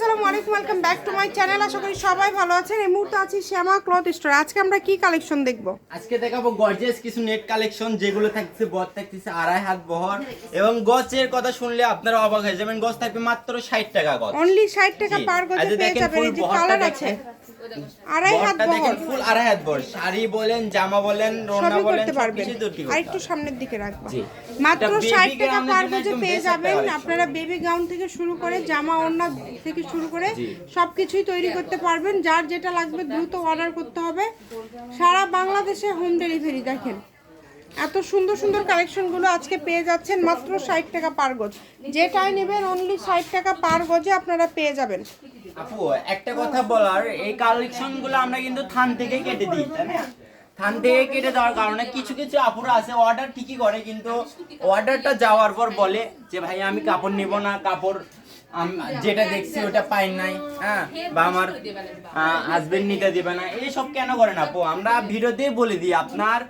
আসসালামু আলাইকুম welcome back to my channel আশা করি সবাই ভালো আছেন। এই মুহূর্তে আছি শ্যামা ক্লথ স্টোর। আজকে আমরা কি কালেকশন দেখব? আজকে দেখাবো গর্জিয়াস কিছু নেট কালেকশন যেগুলো থাকছে বর থাকতেছে আড়াই হাত বহর। এবং গজের কথা শুনলে আপনারা অবাক হয়ে যাবেন। গছ থাকবে মাত্র ষাট টাকা গজ অনলি 60 টাকা পার গজে আচ্ছা, পেয়ে যাবেন। এই যে কালার আছে। আড়াই হাত বহর ফুল আড়াই হাত বহর শাড়ি বলেন জামা বলেন রোনা বলেন করতে পারবেন। আর একটু সামনের দিকে রাখবা। মাত্র এটা 60 টাকা পার গজে পেয়ে যাবেন। আপনারা বেবি গাউন থেকে শুরু করে জামা ওড়না থেকে শুরু করে। সবকিছুই তৈরি করতে পারবেন। যার যেটা লাগবে দ্রুত অর্ডার করতে হবে। সারা বাংলাদেশে হোম ডেলিভারি দেখেন। এত সুন্দর সুন্দর কালেকশনগুলো আজকে পেয়ে যাচ্ছেন মাত্র ষাট টাকা পার গজ। যেটাই নেবেন অনলি ষাট টাকা পার গজে আপনারা পেয়ে যাবেন। আপু, একটা কথা বলার, এই কালেকশনগুলো আমরা কিন্তু থান থেকে কেটে দিই, তাই না? থান থেকে কেটে দেওয়ার কারণে কিছু কিছু আপুরা আছে অর্ডার ঠিকই করে, কিন্তু অর্ডারটা যাওয়ার পর বলে যে, ভাই, আমি কাপড় নিব না, কাপড় যেটা দেখছি ওটা পাই নাই হ্যাঁ বা আমার হাজবেন্ড নিতে দিবে না। এইসব কেন করেন আপু? আমরা ভিডিওতে বলে দিই, আপনার,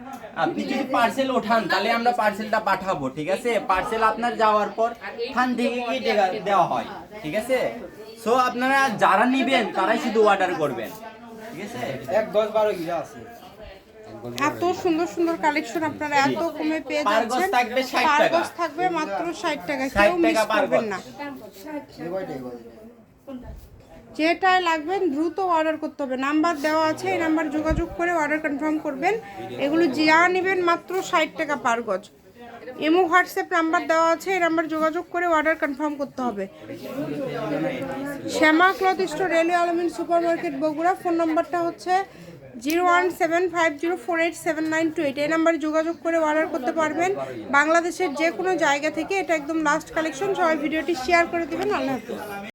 আপনি যদি পার্সেল ওঠান, তাহলে আমরা পার্সেলটা পাঠাবো, ঠিক আছে? পার্সেল আপনার যাওয়ার পর থান থেকে দেওয়া হয়, ঠিক আছে? সো আপনারা যারা নিবেন তারাই শুধু অর্ডার করবেন। ঠিক আছে? এক দশ বারো গিরা আছে। এত সুন্দর সুন্দর কালেকশন আপনারা এত কমে পেয়ে যাচ্ছেন। থাকবে 60 পার গজ থাকবে মাত্র ষাট টাকা। কেউ মিস করবেন। না। যেটাই লাগবেন দ্রুত অর্ডার করতে হবে। নাম্বার দেওয়া আছে এই নাম্বার যোগাযোগ করে অর্ডার কনফার্ম করবেন। এগুলো যা নেবেন মাত্র ষাট টাকা পার গজ। এমো হোয়াটসঅ্যাপ নাম্বার দেওয়া আছে, এই নাম্বার যোগাযোগ করে অর্ডার কনফার্ম করতে হবে। Shyama cloth store, railway Almin super market Bogura. Phone নাম্বারটা হচ্ছে zero one seven five zero four eight seven nine two eight. এই নাম্বারে যোগাযোগ করে অর্ডার করতে পারবেন বাংলাদেশের যে কোনো জায়গা থেকে। এটা একদম লাস্ট কালেকশন সবাই ভিডিওটি শেয়ার করে দেবেন। আল্লাহ হাফিজ।